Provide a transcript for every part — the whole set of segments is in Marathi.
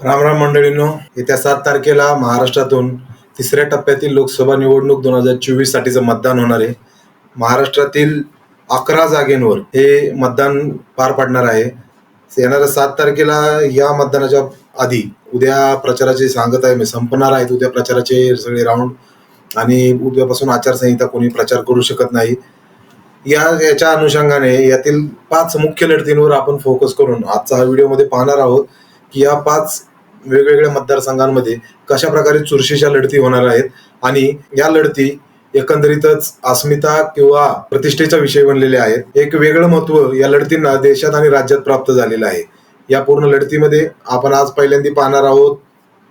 रामराम मंडळींनो येत्या सात तारखेला महाराष्ट्रातून तिसऱ्या टप्प्यातील लोकसभा निवडणूक दोन हजार चोवीस साठीचं मतदान होणार आहे. महाराष्ट्रातील अकरा जागेंवर हे मतदान पार पडणार आहे. येणाऱ्या सात तारखेला या मतदानाच्या आधी उद्या प्रचाराचे सांगत आहे मी संपणार आहेत उद्या प्रचाराचे सगळे राऊंड आणि उद्यापासून आचारसंहिता कोणी प्रचार करू शकत नाही. या याच्या अनुषंगाने यातील पाच मुख्य लढतींवर आपण फोकस करून आजचा हा व्हिडिओमध्ये पाहणार आहोत की या पाच वेगवेगळ्या मतदारसंघांमध्ये कशा प्रकारे चुरशीच्या लढती होणार आहेत आणि या लढती एकंदरीतच अस्मिता किंवा प्रतिष्ठेचा विषय बनलेले आहेत. एक वेगळं महत्त्व या लढतींना देशात आणि राज्यात प्राप्त झालेलं आहे. या पूर्ण लढतीमध्ये आपण आज पहिल्यांदा पाहणार आहोत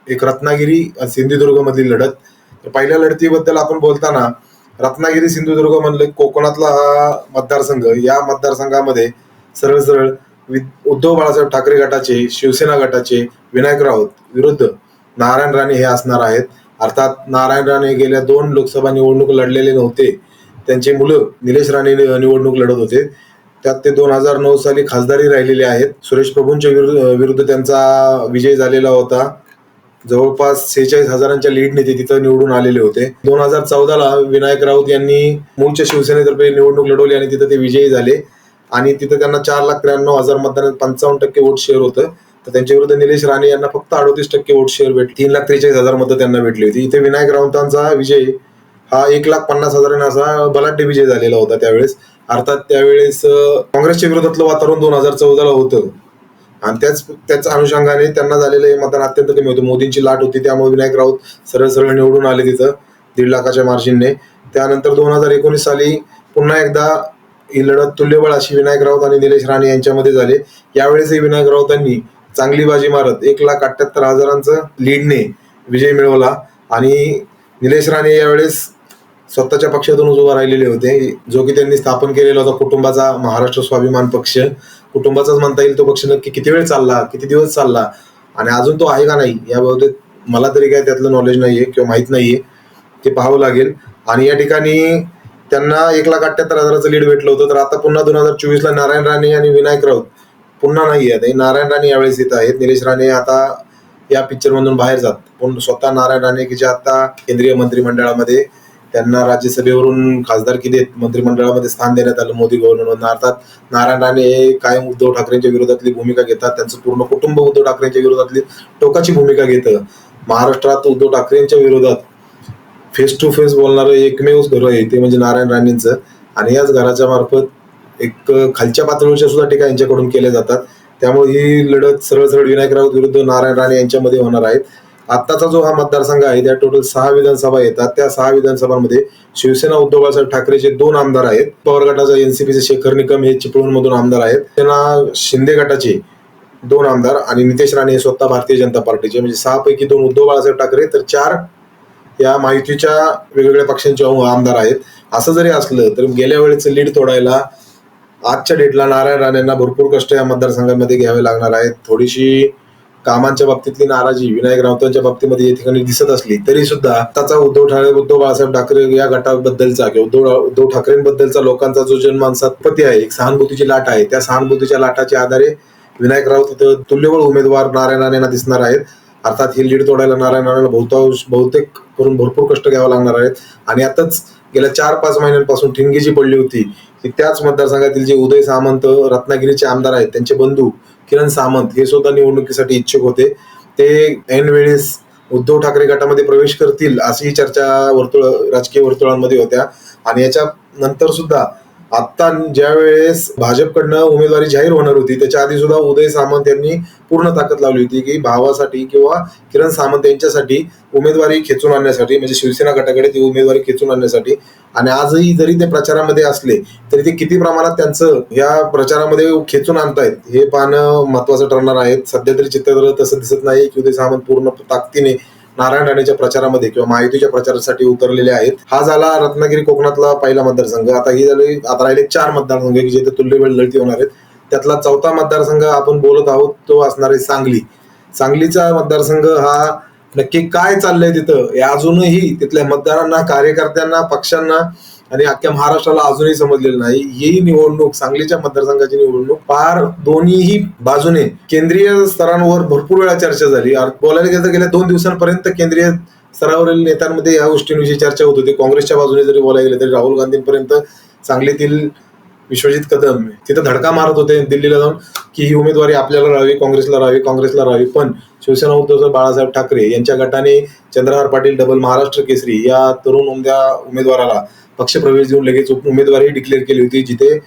एक रत्नागिरी सिंधुदुर्ग मधली लढत. तर पहिल्या लढतीबद्दल आपण बोलताना रत्नागिरी सिंधुदुर्ग म्हणलं कोकणातला हा मतदारसंघ या मतदारसंघामध्ये सरळ सरळ उद्धव बाळासाहेब ठाकरे गटाचे शिवसेना गटाचे विनायक राऊत विरुद्ध नारायण राणे हे असणार आहेत. अर्थात नारायण राणे गेल्या दोन लोकसभा निवडणूक लढलेले नव्हते. त्यांचे मुलं निलेश राणे निवडणूक लढत होते. त्यात ते दोन हजार नऊ साली खासदारी राहिलेले आहेत. सुरेश प्रभूंच्या विरुद्ध विरुद्ध त्यांचा विजय झालेला होता. जवळपास सेहेचाळीस हजारांच्या लीडने ते तिथं निवडून आलेले होते. दोन हजार चौदाला विनायक राऊत यांनी मूळच्या शिवसेनेतर्फे निवडणूक लढवली आणि तिथं ते विजयी झाले. आणि तिथं त्यांना चार लाख त्र्याण्णव हजार मतदानात पंचावन्न टक्के वोट शेअर होतं. तर त्यांच्या विरुद्ध निलेश राणे यांना फक्त अडोतीस टक्के वोट शेअर भेट तीन लाख त्रेचाळीस हजार मतं त्यांना भेटली होती. इथे विनायक राऊतांचा विजय हा एक लाख पन्नास हजारांना असा बलाढ्य विजय झालेला होता त्यावेळेस. अर्थात त्यावेळेस काँग्रेसच्या विरोधातलं वातावरण दोन हजार चौदाला होतं. आणि त्याच त्याच अनुषंगाने त्यांना झालेलं हे मतदान अत्यंत कमी होतं. मोदींची लाट होती त्यामुळे विनायक राऊत सरळ सरळ निवडून आले तिथं दीड लाखाच्या मार्जिनने त्यानंतर दोन हजार एकोणीस साली पुन्हा एकदा ही लढत तुल्यबळ अशी विनायक राऊत आणि निलेश राणे यांच्यामध्ये झाले. यावेळेसही विनायक राऊतांनी चांगली बाजी मारत एक लाख अठ्याहत्तर हजारांचं लीडने विजय मिळवला. आणि निलेश राणे यावेळेस स्वतःच्या पक्षातून उभा राहिलेले होते. जो की त्यांनी स्थापन केलेला होता कुटुंबाचा महाराष्ट्र स्वाभिमान पक्ष. कुटुंबाचाच म्हणता येईल तो पक्ष नक्की किती वेळ चालला किती दिवस चालला आणि अजून तो आहे का नाही याबाबत मला तरी काय त्यातलं नॉलेज नाहीये किंवा माहीत नाहीये. ते पाहावं लागेल. आणि या ठिकाणी त्यांना एक लाख अठ्याहत्तर हजाराचं लीड भेटलं होतं. तर आता पुन्हा दोन हजार चोवीसला नारायण राणे आणि विनायक राऊत पुन्हा नाही आहेत हे नारायण राणे यावेळेस येत आहेत. निलेश राणे आता या पिक्चरमधून बाहेर जात. पण स्वतः नारायण राणे की जे आता केंद्रीय मंत्रिमंडळामध्ये त्यांना राज्यसभेवरून खासदारकी देत मंत्रिमंडळामध्ये स्थान देण्यात आलं मोदी गव्हर्नमेंट अर्थात नारायण राणे हे कायम उद्धव ठाकरेंच्या विरोधातली भूमिका घेतात. त्यांचं पूर्ण कुटुंब उद्धव ठाकरेंच्या विरोधातली टोकाची भूमिका घेतं. महाराष्ट्रात उद्धव ठाकरेंच्या विरोधात फेस टू फेस बोलणारं एकमेव घर आहे ते म्हणजे नारायण राणेंचं. आणि याच घराच्या मार्फत एक खालच्या पातळीवरच्या सुद्धा टीका यांच्याकडून केल्या जातात. त्यामुळे ही लढत सरळ सरळ विनायक राऊत विरुद्ध नारायण राणे यांच्यामध्ये होणार आहेत. आत्ताचा जो हा मतदारसंघ आहे त्या टोटल सहा विधानसभा येतात. त्या सहा विधानसभांमध्ये शिवसेना उद्धव बाळासाहेब ठाकरेचे दोन आमदार आहेत. पवार गटाचा एनसीपीचे शेखर निकम हे चिपळूण मधून आमदार आहेत. त्यांना शिंदे गटाचे दोन आमदार आणि नितेश राणे हे स्वतः भारतीय जनता पार्टीचे. म्हणजे सहा पैकी दोन उद्धव बाळासाहेब ठाकरे तर चार या माहितीच्या वेगवेगळ्या पक्षांचे आमदार आहेत. असं जरी असलं तर गेल्या वेळेचं लीड तोडायला आजच्या डेटला नारायण राणेंना भरपूर कष्ट या मतदारसंघामध्ये घ्यावे लागणार आहेत. थोडीशी कामांच्या बाबतीतली नाराजी विनायक राऊतांच्या बाबतीमध्ये या ठिकाणी दिसत असली तरी सुद्धा आताचा उद्धव ठाकरे उद्धव बाळासाहेब ठाकरे या गटाबद्दलचा किंवा उद्धव उद्धव ठाकरेंबद्दलचा लोकांचा जो जनमानसात पती आहे एक सहानुभूतीची लाट आहे. त्या सहानुभूतीच्या लाटाच्या आधारे विनायक राऊत तुल्यबळ उमेदवार नारायण राणेंना दिसणार आहेत. अर्थात ही लीड तोडायला नारायण बहुतांश बहुतेक करून भरपूर कष्ट घ्यावे लागणार आहेत. आणि आताच गेल्या चार पाच महिन्यांपासून ठिणगी जी पडली होती. ती त्याच मतदारसंघातील जे उदय सामंत रत्नागिरीचे आमदार आहेत त्यांचे बंधू किरण सामंत हे सुद्धा निवडणुकीसाठी इच्छुक होते. ते ऐन वेळेस उद्धव ठाकरे गटामध्ये प्रवेश करतील अशी चर्चा वर्तुळ राजकीय वर्तुळांमध्ये होत्या. आणि याच्या नंतर सुद्धा आता ज्या वेळेस भाजपकडनं उमेदवारी जाहीर होणार होती त्याच्या आधी सुद्धा उदय सामंत यांनी पूर्ण ताकद लावली होती की भावासाठी किंवा किरण सामंत यांच्यासाठी उमेदवारी खेचून आणण्यासाठी म्हणजे शिवसेना गटाकडे ती उमेदवारी खेचून आणण्यासाठी. आणि आजही जरी ते प्रचारामध्ये असले तरी ते किती प्रमाणात त्यांचं या प्रचारामध्ये खेचून आणतायत हे पाहणं महत्वाचं ठरणार आहे. सध्या तरी चित्र तसं दिसत नाही की उदय सामंत पूर्ण ताकदीने नारायण राणेच्या प्रचारामध्ये किंवा माहितीच्या प्रचारासाठी उतरलेले आहेत. हा झाला रत्नागिरी कोकणातला पहिला मतदारसंघ. आता ही झाली आता राहिले चार मतदारसंघ की जिथे तुल्यवेळ लढती होणार आहेत. त्यातला चौथा मतदारसंघ आपण बोलत आहोत तो असणार आहे सांगली. सांगलीचा मतदारसंघ हा नक्की काय चाललंय तिथं? हे अजूनही तिथल्या मतदारांना कार्यकर्त्यांना पक्षांना आणि अख्ख्या महाराष्ट्राला अजूनही समजलेलं नाही. ही निवडणूक सांगलीच्या मतदारसंघाची निवडणूक फार दोन्हीही बाजूने केंद्रीय स्तरांवर भरपूर वेळा चर्चा झाली. बोलायला गेलं तर गेल्या दोन दिवसांपर्यंत केंद्रीय स्तरावरील नेत्यांमध्ये या गोष्टींविषयी चर्चा होत होती. काँग्रेसच्या बाजूने जरी बोलायला गेलं तरी राहुल गांधींपर्यंत सांगलीतील विश्वजित कदम तिथं धडका मारत होते दिल्लीला जाऊन की ही उमेदवारी आपल्याला राहावी काँग्रेसला राहावी काँग्रेसला राहावी. पण शिवसेना उद्धव बाळासाहेब ठाकरे यांच्या गटाने चंद्रहार पाटील डबल महाराष्ट्र केसरी या तरुण उमद्या उमेदवाराला पक्षप्रवेश देऊन लगेच उमेदवारी डिक्लेअर केली होती जिथे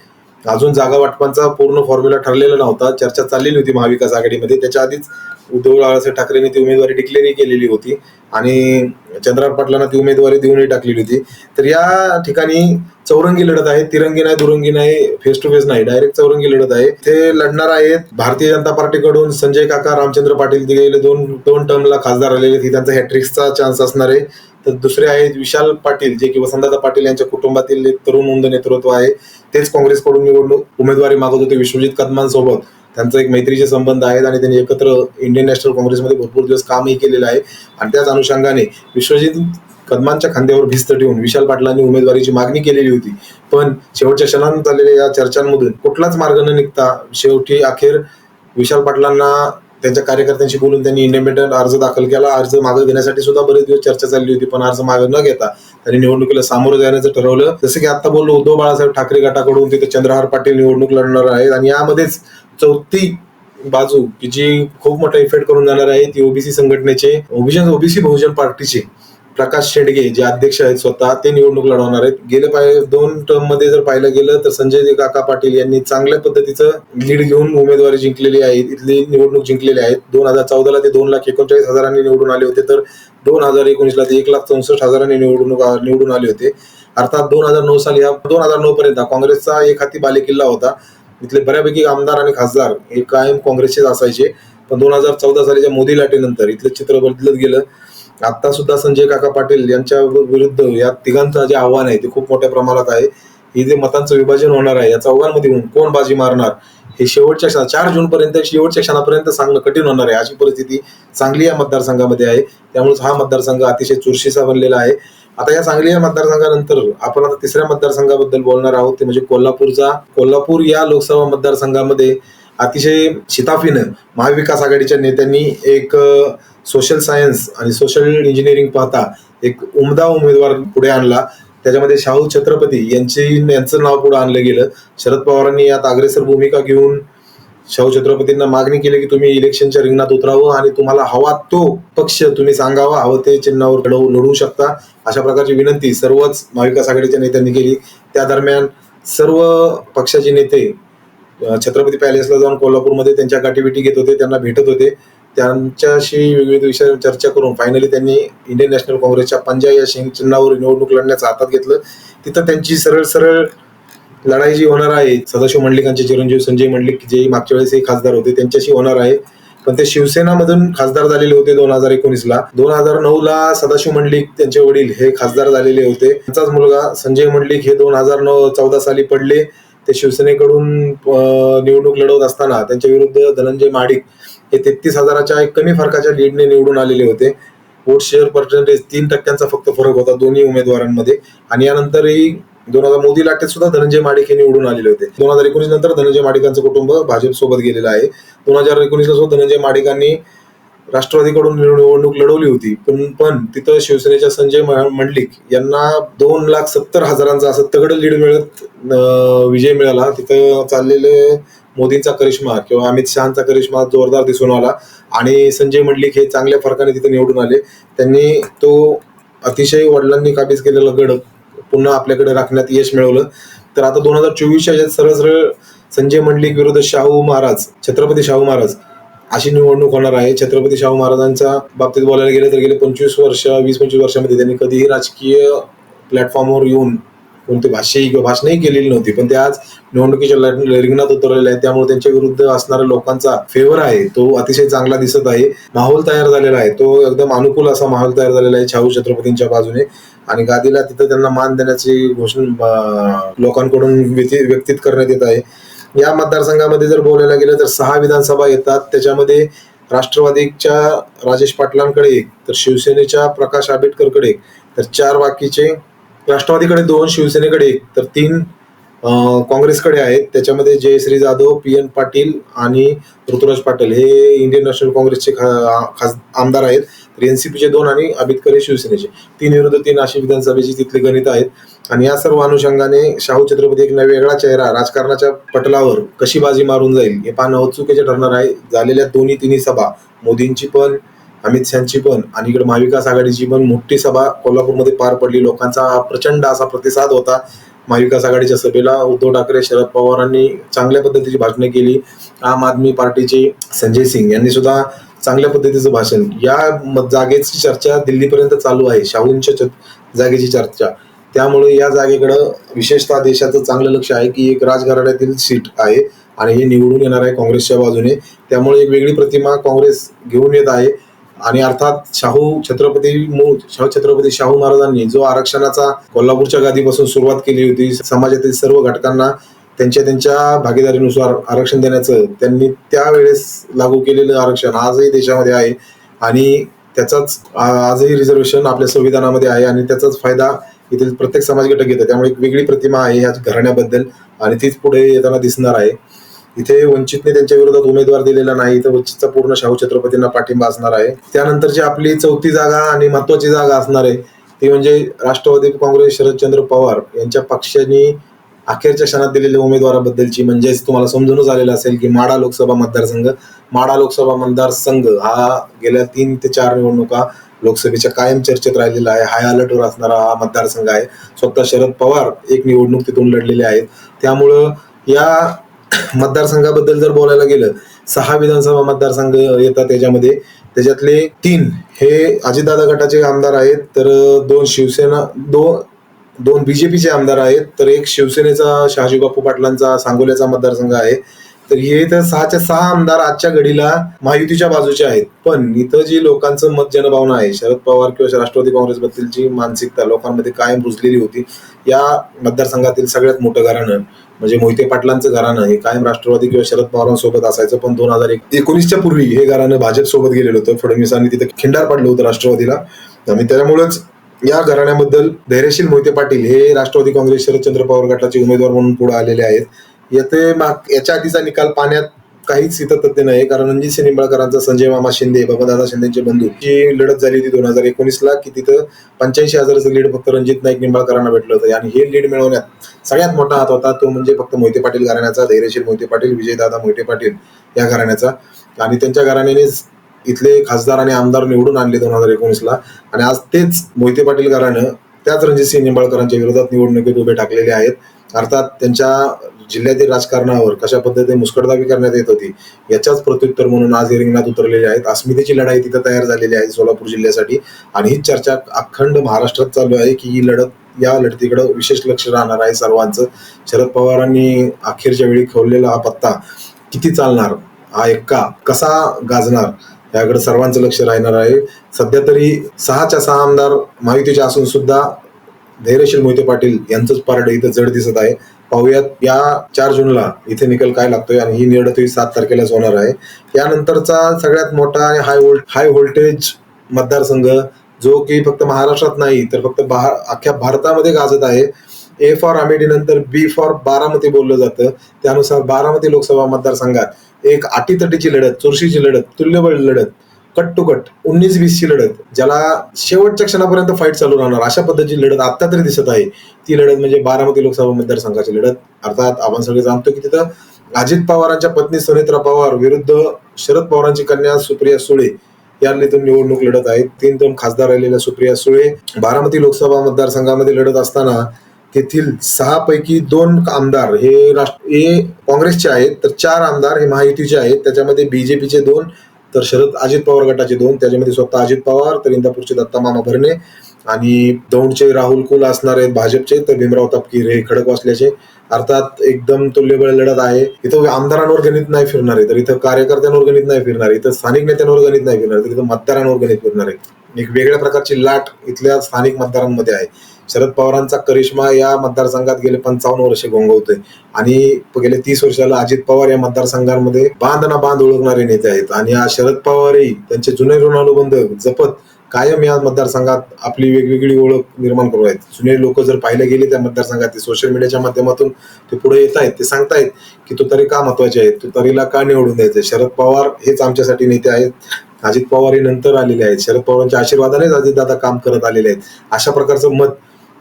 अजून जागा वाटपांचा पूर्ण फॉर्म्युला ठरलेला नव्हता. चर्चा चाललेली होती महाविकास आघाडीमध्ये. त्याच्या आधीच उद्धव बाळासाहेब ठाकरेंनी ती उमेदवारी डिक्लेअरही केलेली होती. आणि चंद्रकांत पाटलांना ती उमेदवारी देऊनही टाकलेली होती. तर या ठिकाणी चौरंगी लढत आहे. तिरंगी नाही दुरंगी नाही फेस टू फेस नाही. डायरेक्ट चौरंगी लढत आहे. ते लढणार आहेत भारतीय जनता पार्टीकडून संजय काका रामचंद्र पाटील गेले दोन दोन टर्मला खासदार आलेले आहेत. त्यांचा हॅट्रिक्सचा चान्स असणार आहे. तर दुसरे आहेत विशाल पाटील जे की वसंतदादा पाटील यांच्या कुटुंबातील एक तरुण उंद नेतृत्व आहे. तेच काँग्रेसकडून निवडणूक उमेदवारी मागत होते विश्वजित कदमांसोबत. त्यांचा एक मैत्रीचे संबंध आहेत आणि त्यांनी एकत्र इंडियन नॅशनल काँग्रेसमध्ये भरपूर दिवस कामही केलेलं आहे. आणि त्याच अनुषंगाने विश्वजित कदमांच्या खांद्यावर भिस्त ठेवून विशाल पाटलांनी उमेदवारीची मागणी केलेली होती. पण शेवटच्या क्षणांत झालेल्या या चर्चांमधून कुठलाच मार्ग न निघता शेवटी अखेर विशाल पाटलांना त्यांच्या कार्यकर्त्यांशी बोलून त्यांनी इंडिपेंडंट अर्ज दाखल केला. अर्ज मागे घेण्यासाठी सुद्धा बरेच दिवस चर्चा चालली होती पण अर्ज मागे न घेता त्यांनी निवडणुकीला सामोरं जाण्याचं ठरवलं. जसं की आता बोललो उद्धव बाळासाहेब ठाकरे गटाकडून तिथे चंद्रहार पाटील निवडणूक लढणार आहेत आणि यामध्येच चौथी बाजू की जी खूप मोठा इफेक्ट करून जाणार आहे ती ओबीसी संघटनेचे ओबीसी ओबीसी बहुजन पार्टीचे. प्रकाश शेडगे जे अध्यक्ष आहेत स्वतः ते निवडणूक लढवणार आहेत. गेले पाय दोन टर्ममध्ये जर पाहिलं गेलं तर संजय काका पाटील यांनी चांगल्या पद्धतीचं लीड घेऊन उमेदवारी जिंकलेली आहे. इथली निवडणूक जिंकलेली आहेत. दोन हजार चौदाला ते दोन लाख एकोणचाळीस हजारांनी निवडून आले होते तर दोन हजार एकोणीसला ते एक लाख चौसष्ट हजारांनी निवडणूक निवडून आले होते. अर्थात दोन हजार नऊ साली या दोन हजार नऊ पर्यंत काँग्रेसचा एक हाती बालेकिल्ला होता. इथले बऱ्यापैकी आमदार आणि खासदार हे कायम काँग्रेसचेच असायचे. पण दोन हजार चौदा सालीच्या मोदी लाटेनंतर इथलं चित्र बदलत गेलं. आता सुद्धा संजय काका पाटील यांच्या विरुद्ध या तिघांचं जे आव्हान आहे ते खूप मोठ्या प्रमाणात आहे. हे जे मतांचं विभाजन होणार आहे या चौघांमध्ये होऊन कोण बाजी मारणार? हे शेवटच्या क्षणा चार जून पर्यंत शेवटच्या क्षणापर्यंत सांगणं कठीण होणार आहे. अशी परिस्थिती चांगली या मतदारसंघामध्ये आहे. त्यामुळे हा मतदारसंघ अतिशय चुरशीचा बनलेला आहे. आता या सांगली या मतदारसंघानंतर आपण आता तिसऱ्या मतदारसंघाबद्दल बोलणार आहोत. ते म्हणजे कोल्हापूरचा कोल्हापूर या लोकसभा मतदारसंघामध्ये अतिशय शिताफीनं महाविकास आघाडीच्या नेत्यांनी एक सोशल सायन्स आणि सोशल इंजिनिअरिंग पाहता एक उमदा उमेदवार पुढे आणला. त्याच्यामध्ये शाहू छत्रपती यांची यांचं नाव पुढे आणलं गेलं. शरद पवारांनी यात अग्रेसर भूमिका घेऊन शाहू छत्रपतींना मागणी केली की तुम्ही इलेक्शनच्या रिंगणात उतरावं आणि तुम्हाला हवा तो पक्ष तुम्ही सांगावा हवं ते चिन्हावर लढवू लढवू शकता. अशा प्रकारची विनंती सर्वच महाविकास आघाडीच्या नेत्यांनी केली. त्या दरम्यान सर्व पक्षाचे नेते छत्रपती पॅलेसला जाऊन कोल्हापूरमध्ये त्यांच्या गाठीभेटी घेत होते त्यांना भेटत होते. त्यांच्याशी विविध विषयावर चर्चा करून फायनली त्यांनी इंडियन नॅशनल काँग्रेसच्या पंजा या शिंग चिन्हावर निवडणूक लढण्याचं हातात घेतलं. तिथं त्यांची सरळ सरळ लढाई जी होणार आहे. सदाशिव मंडलिकांचे चिरंजीव संजय मंडलिक जे मागच्या वेळेस हे खासदार होते त्यांच्याशी होणार आहे. पण ते शिवसेनामधून खासदार झालेले होते दोन हजार एकोणीसला. दोन हजार नऊ ला सदाशिव मंडलिक त्यांचे वडील हे खासदार झालेले होते. त्यांचाच मुलगा संजय मंडलिक हे दोन हजार नऊ चौदा साली पडले. ते शिवसेनेकडून निवडणूक लढवत असताना त्यांच्या विरुद्ध धनंजय माडिक हे तेहतीस हजाराच्या एक कमी फरकाच्या लीडने निवडून आलेले होते. वोट शेअर पर्सेंटेज तीन टक्क्यांचा फक्त फरक होता दोन्ही उमेदवारांमध्ये. आणि यानंतरही दोन हजार मोदी लाटेत सुद्धा धनंजय माडिक हे निवडून आलेले होते. दोन हजार एकोणीस नंतर धनंजय माडिकांचं कुटुंब भाजप सोबत गेलेलं आहे. दोन हजार एकोणीसला सुद्धा धनंजय माडिकांनी राष्ट्रवादीकडून निवडणूक लढवली होती. पण पण तिथं शिवसेनेच्या संजय मंडलिक यांना दोन लाख सत्तर हजारांचा असं तगड लीड मिळत विजय मिळाला. तिथं चाललेले मोदींचा करिश्मा किंवा अमित शहाचा करिश्मा जोरदार दिसून आला. आणि संजय मंडलिक हे चांगल्या फरकाने तिथे निवडून आले. त्यांनी तो अतिशय वडिलांनी काबीज केलेला गड पुन्हा आपल्याकडे राखण्यात यश मिळवलं. तर आता दोन हजार चोवीसच्या याच्यात सरळ सरळ संजय मंडलिक विरुद्ध शाहू महाराज छत्रपती शाहू महाराज अशी निवडणूक होणार आहे. छत्रपती शाहू महाराजांच्या बाबतीत बोलायला गेलं तर गेले पंचवीस वर्ष वीस पंचवीस वर्षामध्ये त्यांनी कधीही राजकीय प्लॅटफॉर्मवर येऊन कोणती भाष्यही किंवा भाषणही केलेली नव्हती. पण ते आज निवडणुकीच्या रिंगणात उतरलेले आहेत. त्यामुळे त्यांच्या विरुद्ध असणाऱ्या लोकांचा फेवर आहे. तो अतिशय चांगला दिसत आहे. माहोल तयार झालेला आहे. तो एकदम अनुकूल असा माहोल तयार झालेला आहे शाहू छत्रपतींच्या बाजूने. आणि गादीला तिथं त्यांना मान देण्याची घोषणा लोकांकडून व्यक्तित करण्यात येत आहे. या मतदारसंघामध्ये जर बोलायला गेलं तर सहा विधानसभा येतात. त्याच्यामध्ये राष्ट्रवादीच्या राजेश पाटलांकडे एक तर शिवसेनेच्या प्रकाश आंबेडकरकडे तर चार बाकीचे राष्ट्रवादीकडे दोन शिवसेनेकडे एक तर तीन काँग्रेसकडे आहेत. त्याच्यामध्ये जयश्री जाधव पी एन पाटील आणि ऋतुराज पाटील हे इंडियन नॅशनल काँग्रेसचे खा- खास आमदार आहेत. तर एनसीपीचे दोन आणि अमित शिवसेनेचे. तीन विरुद्ध तीन अशी विधानसभेची तिथले गणित आहेत. आणि या सर्व अनुषंगाने शाहू छत्रपती एक वेगळा चेहरा राजकारणाच्या पटलावर कशी बाजी मारून जाईल हे पाहणं चुकीचे ठरणार आहे. झालेल्या दोन्ही तिन्ही सभा मोदींची पण अमित शहाची पण आणि इकडे महाविकास आघाडीची पण मोठी सभा कोल्हापूरमध्ये पार पडली. लोकांचा प्रचंड असा प्रतिसाद होता. महाविकास आघाडीच्या सभेला उद्धव ठाकरे शरद पवारांनी चांगल्या पद्धतीची भाषणे केली. आम आदमी पार्टीचे संजय सिंग यांनी सुद्धा चांगल्या पद्धतीचं भाषण. या म- जागेची चर्चा दिल्लीपर्यंत चालू आहे. शाहूंच्या जागेची चर्चा. त्यामुळे या जागेकडं विशेषतः देशाचं चांगलं लक्ष आहे की एक राजघराण्यातील सीट आहे आणि हे निवडून येणार आहे काँग्रेसच्या बाजूने. त्यामुळे एक वेगळी प्रतिमा काँग्रेस घेऊन येत आहे. आणि अर्थात शाहू छत्रपती मूळ शाहू छत्रपती शाहू महाराजांनी जो आरक्षणाचा कोल्हापूरच्या गादीपासून सुरुवात केली होती समाजातील सर्व घटकांना त्यांच्या त्यांच्या भागीदारीनुसार आरक्षण देण्याचं त्यांनी त्यावेळेस लागू केलेलं आरक्षण आजही देशामध्ये आहे. आणि त्याचाच आजही रिझर्वेशन आपल्या संविधानामध्ये आहे आणि त्याचाच फायदा येथील प्रत्येक समाज घटक घेतात. त्यामुळे एक वेगळी प्रतिमा आहे या घराण्याबद्दल आणि तीच पुढे येताना दिसणार आहे. इथे वंचितने त्यांच्या विरोधात उमेदवार दिलेला नाही. इथं वंचितचा पूर्ण शाहू छत्रपतींना पाठिंबा असणार आहे. त्यानंतरची आपली चौथी जागा आणि महत्वाची जागा असणार आहे ती म्हणजे राष्ट्रवादी काँग्रेस शरदचंद्र पवार यांच्या पक्षाने अखेरच्या क्षणात दिलेल्या उमेदवाराबद्दलची म्हणजेच तुम्हाला समजूनच आलेलं असेल की माडा लोकसभा मतदारसंघ माडा लोकसभा मतदारसंघ हा गेल्या तीन ते चार निवडणुका लोकसभेच्या कायम चर्चेत राहिलेला आहे. हाय अलर्टवर असणारा हा मतदारसंघ आहे. स्वतः शरद पवार एक निवडणूक तिथून लढलेले आहेत. त्यामुळं या मतदारसंघाबद्दल जर बोलायला गेलं सहा विधानसभा मतदारसंघ येतात त्याच्यामध्ये. त्याच्यातले तीन हे अजितदादा गटाचे आमदार आहेत तर दोन शिवसेना दोन दोन बीजेपीचे आमदार आहेत तर एक शिवसेनेचा शहाजी बापू पाटलांचा सांगोल्याचा मतदारसंघ आहे. तर हे तर सहाच्या सहा आमदार आजच्या घडीला महायुतीच्या बाजूचे आहेत. पण इथं जी लोकांचं मत जनभावना आहे शरद पवार किंवा राष्ट्रवादी काँग्रेसबद्दलची मानसिकता लोकांमध्ये कायम रुजलेली होती या मतदारसंघातील सगळ्यात मोठं घराणं म्हणजे मोहिते पाटलांचं घराणं हे कायम राष्ट्रवादी किंवा शरद पवारांसोबत असायचं. पण दोन हजार एकोणीसच्या पूर्वी हे घराणं भाजप सोबत गेलेलं होतं. फडणवीसांनी तिथे खिंडार पाडलं होतं राष्ट्रवादीला. आणि त्यामुळेच या घराण्याबद्दल धैर्यशील मोहिते पाटील हे राष्ट्रवादी काँग्रेस शरदचंद्र पवार गटाचे उमेदवार म्हणून पुढे आलेले आहेत. येथे माग याच्या आधीचा निकाल पाण्यात काहीच इथं तथ्य नाही कारण रणजित सिंह निंबाळकरांचा संजय मामा शिंदे बाबादादा शिंदेचे बंधू जी लढत झाली होती दोन हजार एकोणीसला की तिथं पंच्याऐंशी हजाराचं लीड फक्त रणजित नाईक निंबाळकरांना भेटलं होतं. आणि हे लीड मिळवण्यात सगळ्यात मोठा हात होता तो म्हणजे फक्त मोहिते पाटील घराण्याचा धैर्यशील मोहिते पाटील विजयदादा मोहिते पाटील या घराण्याचा. आणि त्यांच्या घराण्यानेच इथले खासदार आणि आमदार निवडून आणले दोन हजार एकोणीसला. आणि आज तेच मोहिते पाटील घराणं त्याच रणजितसिंह निंबाळकरांच्या विरोधात निवडणुकीत उभे टाकलेले आहेत. अर्थात त्यांच्या जिल्ह्यातील राजकारणावर कशा पद्धतीने मुस्कटदाबी करण्यात येत होती याच्याच प्रत्युत्तर म्हणून आज हे रिंगणात उतरलेले आहेत. अस्मितेची लढाई तिथं तयार झालेली आहे सोलापूर जिल्ह्यासाठी. आणि हीच चर्चा अखंड महाराष्ट्रात चालू आहे की ही लढत या लढतीकडे विशेष लक्ष राहणार आहे सर्वांचं. शरद पवारांनी अखेरच्या वेळी खोललेला हा पत्ता किती चालणार हा एक्का कसा गाजणार याकडे सर्वांचं लक्ष राहणार आहे. सध्या तरी सहाच्या सहा आमदार महायुतीचे असून सुद्धा धैर्यशील मोहिते पाटील यांचंच पारड इथं जड दिसत आहे. पाहूयात या चार जूनला इथे निकाल काय लागतोय आणि ही निर्णय ही सात तारखेलाच होणार आहे. यानंतरचा सगळ्यात मोठा आणि हाय वोल्ट हाय व्होल्टेज मतदारसंघ जो की फक्त महाराष्ट्रात नाही तर फक्त बहा अख्ख्या भारतामध्ये गाजत आहे. ए फॉर आमेडी नंतर बी फॉर बारामती बोललं जातं. त्यानुसार बारामती लोकसभा मतदारसंघात एक आटीतटीची लढत चुरशीची लढत तुल्यबळ लढत कट टू कट उन्नीस वीस ची लढत ज्याला शेवटच्या क्षणापर्यंत फाईट चालू राहणार अशा पद्धतीची लढत आता तरी दिसत आहे. ती लढत म्हणजे बारामती लोकसभा मतदारसंघाची लढत. अर्थात आपण सगळे जाणतो की तिथं अजित पवारांच्या पत्नी सुनेत्रा पवार विरुद्ध शरद पवारांची कन्या सुप्रिया सुळे यातून निवडणूक लढत आहेत तीन दोन खासदार राहिलेल्या सुप्रिया सुळे. बारामती लोकसभा मतदारसंघामध्ये लढत असताना तेथील सहा पैकी दोन आमदार हे राष्ट्र हे काँग्रेसचे आहेत तर चार आमदार हे महायुतीचे आहेत. त्याच्यामध्ये बीजेपीचे दोन तर शरद अजित पवार गटाचे दोन. त्याच्यामध्ये स्वतः अजित पवार तर इंदापूरचे दत्ता मामा भरणे आणि दौंडचे राहुल कुल असणार आहेत भाजपचे तर भीमराव तापकीर हे खडक खडकवासल्याचे अर्थात एकदम तुल्यबळ लढत आहे. इथं आमदारांवर गणित नाही फिरणार आहे. तर इथं कार्यकर्त्यांवर गणित नाही फिरणार इथं स्थानिक नेत्यांवर गणित नाही फिरणार तर इथं मतदारांवर गणित फिरणार आहे. एक वेगळ्या प्रकारची लाट इथल्या स्थानिक मतदारांमध्ये आहे. शरद पवारांचा करिश्मा या मतदारसंघात गेले पंचावन्न वर्षे गोंगवतोय. आणि गेले तीस वर्षाला अजित पवार या मतदारसंघांमध्ये बांध ना बांध ओळखणारे नेते आहेत. आणि आज शरद पवारही त्यांचे जुने ऋणानुबंध जपत कायम या मतदारसंघात आपली वेगवेगळी ओळख निर्माण करू आहेत. जुने लोक जर पाहिले गेले त्या मतदारसंघात ते सोशल मीडियाच्या माध्यमातून ते पुढे येत आहेत. ते सांगतायत की तुतारी का महत्त्वाचे आहेत? तुतारीला का निवडून द्यायचे शरद पवार हेच आमच्यासाठी नेते आहेत. अजित पवार हे नंतर आलेले आहेत. शरद पवारांच्या आशीर्वादानेच अजितदादा काम करत आलेले आहेत. अशा प्रकारचं मत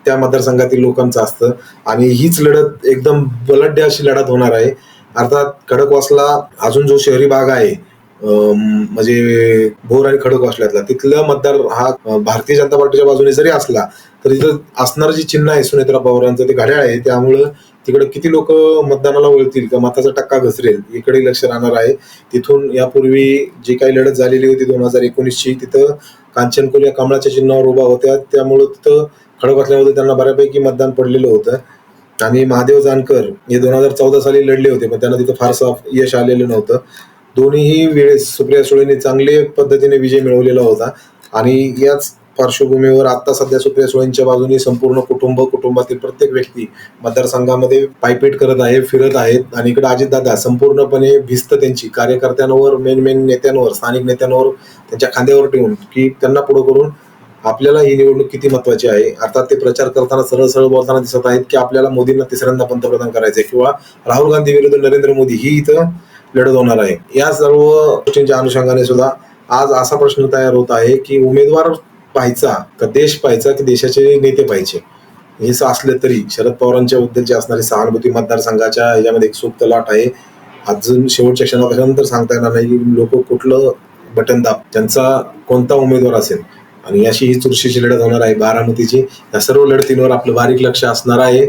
त्या मतदारसंघातील लोकांचं असतं. आणि हीच लढत एकदम बलड्य अशी लढत होणार आहे. अर्थात खडकवासला अजून जो शहरी भाग आहे म्हणजे भोर आणि खडकवासल्यातला तिथलं मतदार हा भारतीय जनता पार्टीच्या बाजूने जरी असला तरी तिथं असणार जी चिन्ह आहे सुनेत्रा पवारांचं ते घड्याळ आहे. त्यामुळं तिकडे किती लोक मतदानाला वळतील किंवा मताचा टक्का घसरेल इकडे लक्ष राहणार आहे. तिथून यापूर्वी जी काही लढत झालेली होती दोन हजार एकोणीसची तिथं कांचनकुल या कमळाच्या चिन्हावर उभा होत्या. त्यामुळं तिथं खडक असल्यामुळे त्यांना बऱ्यापैकी मतदान पडलेलं होतं. आणि महादेव जानकर हे दोन हजार चौदा साली लढले होते पण त्यांना तिथं फारसं यश आलेलं नव्हतं. दोन्हीही वेळेस सुप्रिया सुळेने चांगले पद्धतीने विजय मिळवलेला होता. आणि याच पार्श्वभूमीवर आता सध्या सुप्रिया सुळेंच्या बाजूने संपूर्ण कुटुंब कुटुंबातील प्रत्येक व्यक्ती मतदारसंघामध्ये पायपीट करत आहे फिरत आहेत. आणि इकडे अजितदादा संपूर्णपणे भिस्त त्यांची. कार्यकर्त्यांवर मेन मेन नेत्यांवर स्थानिक नेत्यांवर त्यांच्या खांद्यावर ठेवून की त्यांना पुढे करून आपल्याला ही निवडणूक किती महत्वाची आहे? अर्थात ते प्रचार करताना सरळ सरळ बोलताना दिसत आहेत की आपल्याला मोदींना तिसऱ्यांदा पंतप्रधान करायचंय किंवा राहुल गांधी विरुद्ध नरेंद्र मोदी ही इथं लढत होणार आहे. या सर्व गोष्टींच्या अनुषंगाने सुद्धा आज असा प्रश्न तयार होत आहे की उमेदवार पाहायचा का देश पाहायचा की देशाचे नेते पाहिजे हे असले असलं तरी शरद पवारांच्या बद्दलची असणारी सहानुभूती मतदारसंघाच्या याच्यामध्ये एक सुप्त लाट आहे. अजून शेवटच्या क्षणापर्यंत सांगता येणार नाही की लोक कुठलं बटन दाब त्यांचा कोणता उमेदवार असेल. आणि अशी ही चुरशीची लढत होणार आहे बारामतीची. या सर्व लढतींवर आपलं बारीक लक्ष असणार आहे.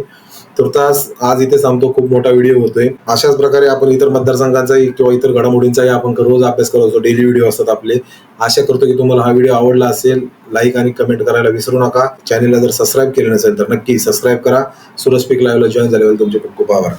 तुर्तास आज इथे सांगतो खूप मोठा व्हिडिओ होतोय. अशाच प्रकारे आपण इतर मतदारसंघांचाही किंवा इतर घडामोडींचाही आपण रोज अभ्यास करत असतो. डेली व्हिडिओ असतात आपले. आशा करतो की तुम्हाला हा व्हिडिओ आवडला असेल लाईक आणि कमेंट करायला विसरू नका. चॅनलला जर सबस्क्राईब केलं नसेल तर नक्की सबस्क्राईब करा. सुरज पीक लाईव्हला जॉईन झाल्यावर तुमचे खूप खूप आभार.